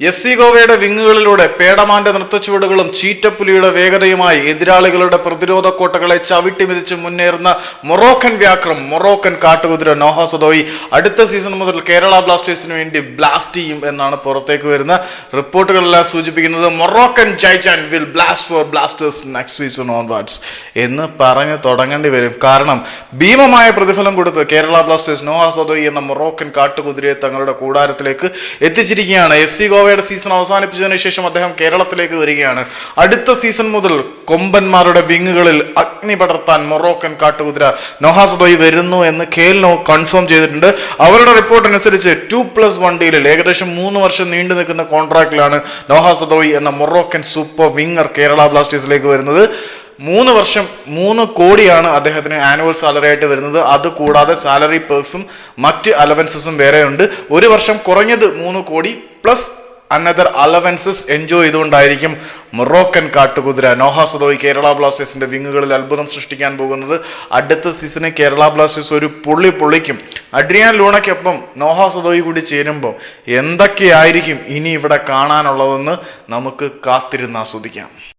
F സി ഗോവയുടെ വിങ്ങുകളിലൂടെ പേടമാന്റെ നൃത്തച്ചുവടുകളും ചീറ്റപ്പുലിയുടെ വേഗതയുമായി എതിരാളികളുടെ പ്രതിരോധ കോട്ടകളെ ചവിട്ടി മെതിച്ച് മുന്നേറുന്ന മൊറോക്കൻ വ്യാക്രം മൊറോക്കൻ കാട്ടുകുതിര നോഹ സദോയി അടുത്ത സീസൺ മുതൽ കേരള ബ്ലാസ്റ്റേഴ്സിന് വേണ്ടി ബ്ലാസ്റ്റ് ചെയ്യും എന്നാണ് പുറത്തേക്ക് വരുന്ന റിപ്പോർട്ടുകളെല്ലാം സൂചിപ്പിക്കുന്നത്. Moroccan ജൈജാൻ will blast for Blasters next season onwards എന്ന് പറഞ്ഞ് തുടങ്ങേണ്ടി വരും. കാരണം ഭീമമായ പ്രതിഫലം കൊടുത്ത് കേരള ബ്ലാസ്റ്റേഴ്സ് നോഹ സദോയി എന്ന മൊറോക്കൻ കാട്ടുകുതിരയെ തങ്ങളുടെ കൂടാരത്തിലേക്ക് എത്തിച്ചിരിക്കുകയാണ്. എഫ് സി ഗോവയുടെ സീസൺ അവസാനിപ്പിച്ചതിനു ശേഷം അദ്ദേഹം കേരളത്തിലേക്ക് വരികയാണ്. അടുത്ത സീസൺ മുതൽ കൊമ്പന്മാരുടെ വിങ്ങുകളിൽ അഗ്നി പടർത്താൻ മൊറോക്കൻ കാട്ടുകുതിര നൊഹാസദോയി വരുന്നു എന്ന് കേൽനോ കൺഫേം ചെയ്തിട്ടുണ്ട്. അവരുടെ റിപ്പോർട്ട് അനുസരിച്ച് ടു പ്ലസ് വൺ ഡീലിൽ ഏകദേശം മൂന്ന് വർഷം നീണ്ടു നിൽക്കുന്ന കോൺട്രാക്റ്റിലാണ് നൊഹാസദോയി എന്ന മൊറോക്കൻ സൂപ്പർ വിങ്ങർ കേരള ബ്ലാസ്റ്റേഴ്സിലേക്ക് വരുന്നത്. മൂന്ന് വർഷം മൂന്ന് കോടിയാണ് അദ്ദേഹത്തിന് ആനുവൽ സാലറി ആയിട്ട് വരുന്നത്. അത് കൂടാതെ സാലറി പേഴ്സും മറ്റ് അലവൻസസും വേറെയുണ്ട്. ഒരു വർഷം കുറഞ്ഞത് മൂന്ന് കോടി പ്ലസ് അനദർ അലവൻസസ് എൻജോയ് ചെയ്തുകൊണ്ടായിരിക്കും മൊറോക്കൻ കാട്ടുകുതിര. നോഹ സദോയ് കേരള ബ്ലാസ്റ്റേഴ്സിന്റെ വിങ്ങുകളിൽ അത്ഭുതം സൃഷ്ടിക്കാൻ പോകുന്നത്. അടുത്ത സീസണിൽ കേരള ബ്ലാസ്റ്റേഴ്സ് ഒരു പുള്ളി പൊള്ളിക്കും. അഡ്രിയാൻ ലൂണയ്ക്കൊപ്പം നോഹ സദോയ് കൂടി ചേരുമ്പോൾ എന്തൊക്കെയായിരിക്കും ഇനി ഇവിടെ കാണാനുള്ളതെന്ന് നമുക്ക് കാത്തിരുന്ന് ആസ്വദിക്കാം.